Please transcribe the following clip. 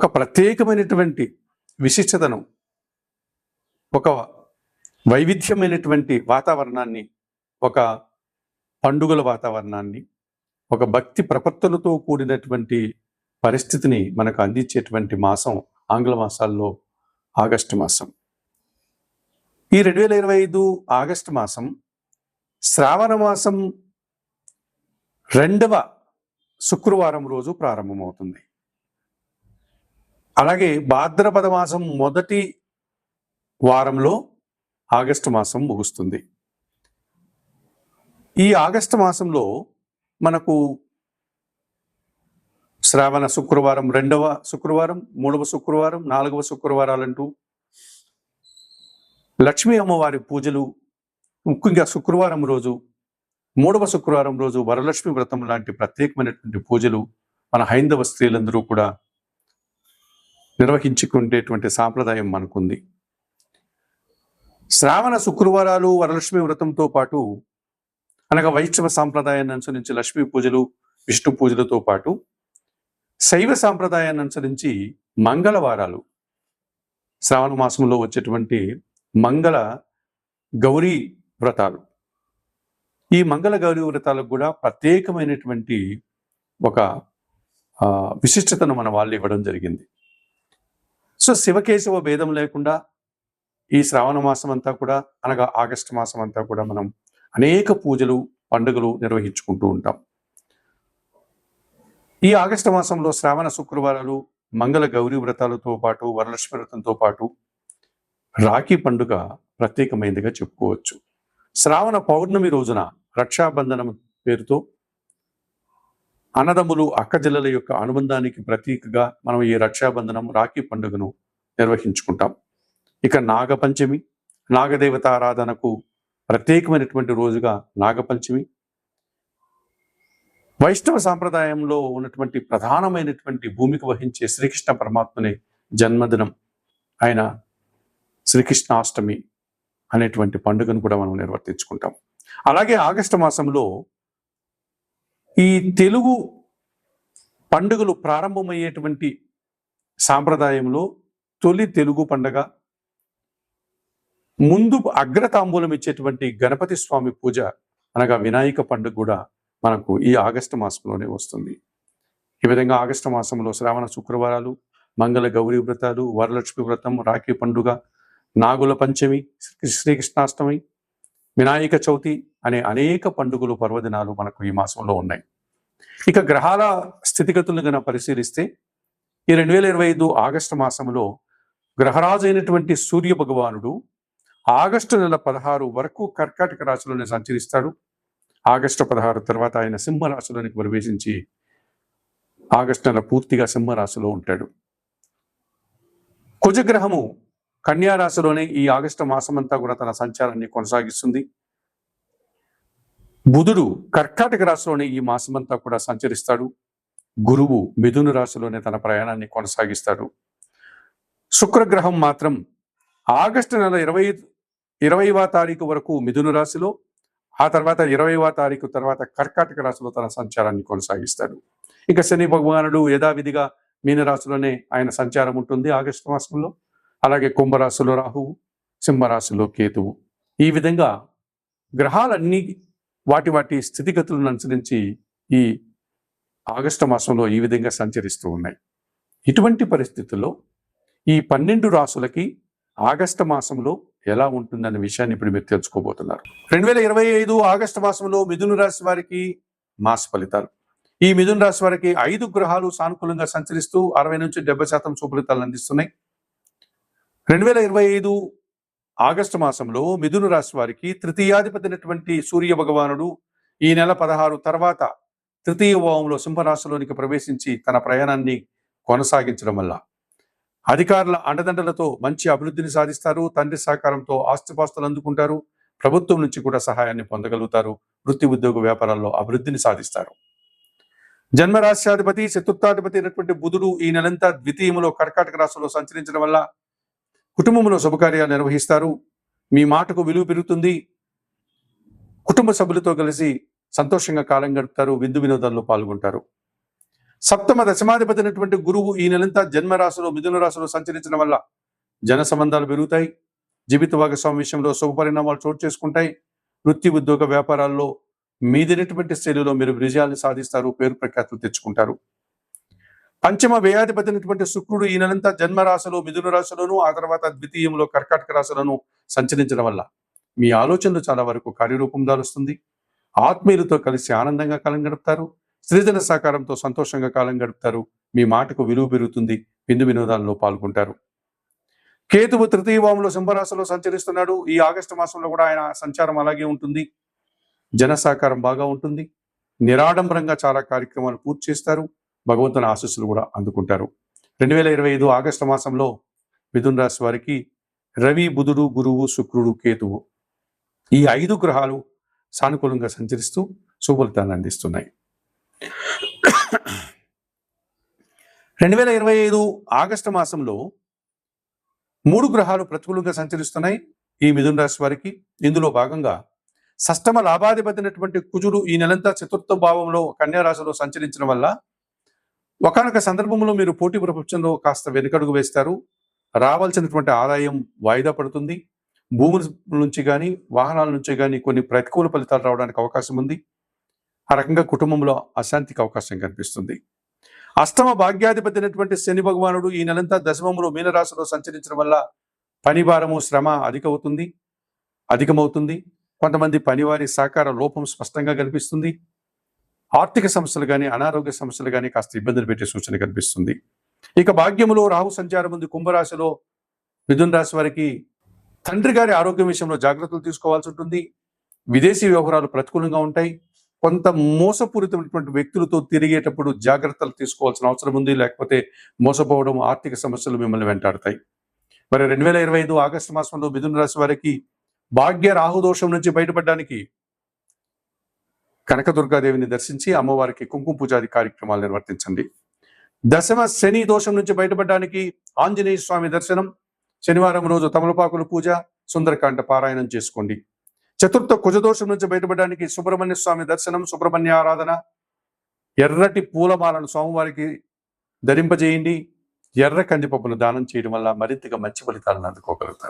ఒక ప్రత్యేకమైనటువంటి విశిష్టతను ఒక వైవిధ్యమైనటువంటి వాతావరణాన్ని ఒక పండుగల వాతావరణాన్ని ఒక భక్తి ప్రపత్తులతో కూడినటువంటి పరిస్థితిని మనకు అందించేటువంటి మాసం ఆంగ్ల మాసాల్లో ఆగస్టు మాసం. ఈ రెండు వేల ఇరవై ఐదు ఆగస్టు మాసం శ్రావణ మాసం రెండవ శుక్రవారం రోజు ప్రారంభమవుతుంది. అలాగే భాద్రపద మాసం మొదటి వారంలో ఆగస్టు మాసం ముగుస్తుంది. ఈ ఆగస్టు మాసంలో మనకు శ్రావణ శుక్రవారం రెండవ శుక్రవారం మూడవ శుక్రవారం నాలుగవ శుక్రవారాలంటూ లక్ష్మీ అమ్మవారి పూజలు ముఖ్యంగా శుక్రవారం రోజు మూడవ శుక్రవారం రోజు వరలక్ష్మి వ్రతం లాంటి ప్రత్యేకమైనటువంటి పూజలు మన హైందవ స్త్రీలందరూ కూడా నిర్వహించుకునేటువంటి సాంప్రదాయం మనకుంది. శ్రావణ శుక్రవారాలు వరలక్ష్మి వ్రతంతో పాటు అనగా వైష్ణవ సాంప్రదాయాన్ని అనుసరించి లక్ష్మీ పూజలు విష్ణు పూజలతో పాటు శైవ సాంప్రదాయాన్ని అనుసరించి మంగళవారాలు శ్రావణ మాసంలో వచ్చేటువంటి మంగళ గౌరీ వ్రతాలు. ఈ మంగళ గౌరీ వ్రతాలకు కూడా ప్రత్యేకమైనటువంటి ఒక విశిష్టతను మన వాళ్ళు ఇవ్వడం జరిగింది. సో శివకేశవ భేదం లేకుండా ఈ శ్రావణ మాసం అంతా కూడా అనగా ఆగస్టు మాసం అంతా కూడా మనం అనేక పూజలు పండుగలు నిర్వహించుకుంటూ ఉంటాం. ఈ ఆగస్టు మాసంలో శ్రావణ శుక్రవారాలు మంగళ గౌరీ వ్రతాలతో పాటు వరలక్ష్మి వ్రతంతో పాటు రాఖీ పండుగ ప్రత్యేకమైనదిగా చెప్పుకోవచ్చు. శ్రావణ పౌర్ణమి రోజున రక్షాబంధనం పేరుతో అన్నదమ్ములు అక్కజల్లల యొక్క అనుబంధానికి ప్రతీకగా మనం ఈ రక్షాబంధనం రాఖీ పండుగను నిర్వహించుకుంటాం. ఇక నాగపంచమి నాగదేవత ఆరాధనకు ప్రత్యేకమైనటువంటి రోజుగా నాగపంచమి. వైష్ణవ సాంప్రదాయంలో ఉన్నటువంటి ప్రధానమైనటువంటి భూమికి వహించే శ్రీకృష్ణ పరమాత్మనే జన్మదినం ఆయన శ్రీకృష్ణాష్టమి అనేటువంటి పండుగను కూడా మనం నిర్వర్తించుకుంటాం. అలాగే ఆగస్టు మాసంలో ఈ తెలుగు పండుగలు ప్రారంభమయ్యేటువంటి సాంప్రదాయంలో తొలి తెలుగు పండగ ముందు అగ్రతాంబూలం ఇచ్చేటువంటి గణపతి స్వామి పూజ అనగా వినాయక పండుగ కూడా మనకు ఈ ఆగస్టు మాసంలోనే వస్తుంది. ఈ విధంగా ఆగస్టు మాసంలో శ్రావణ శుక్రవారాలు మంగళ గౌరీ వ్రతాలు వరలక్ష్మి వ్రతం రాఖీ పండుగ నాగుల పంచమి శ్రీకృష్ణాష్టమి వినాయక చవితి అనే అనేక పండుగలు పర్వదినాలు మనకు ఈ మాసంలో ఉన్నాయి. ఇక గ్రహాల స్థితిగతులను కనుక పరిశీలిస్తే ఈ రెండు వేల ఇరవై ఐదు ఆగస్టు మాసంలో గ్రహరాజు అయినటువంటి సూర్య భగవానుడు ఆగస్టు నెల పదహారు వరకు కర్కాటక రాశిలోనే సంచరిస్తాడు. ఆగస్టు పదహారు తర్వాత ఆయన సింహరాశిలోనికి ప్రవేశించి ఆగస్టు నెల పూర్తిగా సింహరాశిలో ఉంటాడు. కుజగ్రహము కన్యారాశిలోనే ఈ ఆగస్టు మాసమంతా కూడా తన సంచారాన్ని కొనసాగిస్తుంది. బుధుడు కర్కాటక రాశిలోని ఈ మాసమంతా కూడా సంచరిస్తాడు. గురువు మిథును రాశిలోనే తన ప్రయాణాన్ని కొనసాగిస్తాడు. శుక్రగ్రహం మాత్రం ఆగస్టు నెల ఇరవై ఇరవైవ తారీఖు వరకు మిథును రాశిలో ఆ తర్వాత ఇరవైవ తారీఖు తర్వాత కర్కాటక రాశిలో తన సంచారాన్ని కొనసాగిస్తాడు. ఇంకా శని భగవానుడు యథావిధిగా మీనరాశిలోనే ఆయన సంచారం ఉంటుంది ఆగస్టు మాసంలో. అలాగే కుంభరాశిలో రాహువు సింహరాశిలో కేతువు. ఈ విధంగా గ్రహాలన్నీ వాటి వాటి స్థితిగతులను అనుసరించి ఈ ఆగస్టు మాసంలో ఈ విధంగా సంచరిస్తూ ఉన్నాయి. ఇటువంటి పరిస్థితుల్లో ఈ పన్నెండు రాసులకి ఆగస్టు మాసంలో ఎలా ఉంటుందనే విషయాన్ని ఇప్పుడు మీరు తెలుసుకోబోతున్నారు. రెండు వేల ఇరవై ఐదు ఆగస్టు మాసంలో మిథున రాశి వారికి మాస ఫలితాలు. ఈ మిథున రాశి వారికి ఐదు గ్రహాలు సానుకూలంగా సంచరిస్తూ అరవై నుంచి డెబ్బై శాతం శుభలితాలను అందిస్తున్నాయి. రెండు వేల ఇరవై ఐదు ఆగస్టు మాసంలో మిథున రాశి వారికి తృతీయాధిపతినటువంటి సూర్య భగవానుడు ఈ నెల పదహారు తర్వాత తృతీయ భావంలో సింహరాశిలోనికి ప్రవేశించి తన ప్రయాణాన్ని కొనసాగించడం వల్ల అధికారుల అండదండలతో మంచి అభివృద్ధిని సాధిస్తారు తండ్రి సహకారంతో ఆస్తిపాస్తులు అందుకుంటారు ప్రభుత్వం నుంచి కూడా సహాయాన్ని పొందగలుగుతారు వృత్తి ఉద్యోగ వ్యాపారాల్లో అభివృద్ధిని సాధిస్తారు. జన్మరాశ్యాధిపతి చతుర్థాధిపతి అయినటువంటి బుధుడు ఈ నెలంతా ద్వితీయంలో కర్కాటక రాశిలో సంచరించడం వల్ల కుటుంబంలో శుభకార్యాలు నిర్వహిస్తారు. మీ మాటకు విలువ పెరుగుతుంది. కుటుంబ సభ్యులతో కలిసి సంతోషంగా కాలం గడుపుతారు. విందు వినోదాల్లో పాల్గొంటారు. సప్తమ దశమాధిపతి అయినటువంటి గురువు ఈ నెలంతా జన్మరాశిలో మిథున రాశిలో సంచరించడం వల్ల జన సంబంధాలు పెరుగుతాయి. జీవిత భాగస్వామి విషయంలో శుభ పరిణామాలు చోటు చేసుకుంటాయి. వృత్తి ఉద్యోగ వ్యాపారాల్లో మీదినటువంటి శైలిలో మీరు విజయాన్ని సాధిస్తారు. పేరు ప్రఖ్యాతులు తెచ్చుకుంటారు. పంచమ వ్యయాధిపతినటువంటి శుక్రుడు ఈయనంతా నెలంతా జన్మరాశిలో మిథున రాశిలోను ఆ తర్వాత ద్వితీయంలో కర్కాటక రాశిలోను సంచరించడం వల్ల మీ ఆలోచనలు చాలా వరకు కార్యరూపం దాలుస్తుంది. ఆత్మీయులతో కలిసి ఆనందంగా కాలం గడుపుతారు. సృజన సహకారంతో సంతోషంగా కాలం గడుపుతారు. మీ మాటకు విలువ పెరుగుతుంది. విందు వినోదాల్లో పాల్గొంటారు. కేతువు తృతీయ భావంలో సింహరాశిలో సంచరిస్తున్నాడు. ఈ ఆగస్టు మాసంలో కూడా ఆయన సంచారం అలాగే ఉంటుంది. జన సహకారం బాగా ఉంటుంది. నిరాడంబరంగా చాలా కార్యక్రమాలు పూర్తి చేస్తారు. భగవంతుని ఆశస్సులు కూడా అందుకుంటారు. రెండు వేల ఇరవై ఐదు ఆగస్టు మాసంలో మిథున్ రాశి వారికి రవి బుధుడు గురువు శుక్రుడు కేతువు ఈ ఐదు గ్రహాలు సానుకూలంగా సంచరిస్తూ సుఫలితాన్ని అందిస్తున్నాయి. రెండు వేల ఇరవై ఐదు ఆగస్టు మాసంలో మూడు గ్రహాలు ప్రతికూలంగా సంచరిస్తున్నాయి. ఈ మిథున్ రాశి వారికి ఇందులో భాగంగా సష్టమ లాభాధిపతినటువంటి కుజుడు ఈ నెలంతా చతుర్థ భావంలో కన్యా రాశిలో సంచరించడం వల్ల ఒకనొక సందర్భంలో మీరు పోటీ ప్రపంచంలో కాస్త వెనుకడుగు వేస్తారు. రావాల్సినటువంటి ఆదాయం వాయిదా పడుతుంది. భూముల నుంచి కానీ వాహనాల నుంచి కానీ కొన్ని ప్రతికూల ఫలితాలు రావడానికి అవకాశం ఉంది. ఆ రకంగా కుటుంబంలో అశాంతికి అవకాశం కనిపిస్తుంది. అష్టమ భాగ్యాధిపతి అయినటువంటి శని భగవానుడు ఈ నెలంతా దశమంలో మీనరాశిలో సంచరించడం వల్ల పని భారము శ్రమ అధికవుతుంది అధికమవుతుంది. కొంతమంది పనివారి సహకార లోపం స్పష్టంగా కనిపిస్తుంది. ఆర్థిక సమస్యలు కానీ అనారోగ్య సమస్యలు కానీ కాస్త ఇబ్బందులు పెట్టే సూచన కనిపిస్తుంది. ఇక భాగ్యములో రాహు సంచారం ఉంది. కుంభరాశిలో మిథున రాశి వారికి తండ్రి గారి ఆరోగ్యం విషయంలో జాగ్రత్తలు తీసుకోవాల్సి ఉంటుంది. విదేశీ వ్యవహారాలు ప్రతికూలంగా ఉంటాయి. కొంత మోసపూరితమైనటువంటి వ్యక్తులతో తిరిగేటప్పుడు జాగ్రత్తలు తీసుకోవాల్సిన అవసరం ఉంది. లేకపోతే మోసపోవడం ఆర్థిక సమస్యలు మిమ్మల్ని వెంటాడతాయి. మరి రెండు వేల ఇరవై ఐదు ఆగస్టు మాసంలో మిథున రాశి వారికి భాగ్య రాహుదోషం నుంచి బయటపడడానికి కనకదుర్గాదేవిని దర్శించి అమ్మవారికి కుంకుమ పూజాది కార్యక్రమాలు నిర్వర్తించండి. దశమ శని దోషం నుంచి బయటపడడానికి ఆంజనేయ స్వామి దర్శనం శనివారం రోజు తమలపాకుల పూజ సుందరకాండ పారాయణం చేసుకోండి. చతుర్థ కుజదోషం నుంచి బయటపడడానికి సుబ్రహ్మణ్య స్వామి దర్శనం సుబ్రహ్మణ్య ఆరాధన. ఎర్రటి పూలమాలను స్వామివారికి ధరింపజేయండి. ఎర్ర కందిపప్పును దానం చేయడం వల్ల మరింతగా మంచి ఫలితాలను అందుకోగలుగుతారు.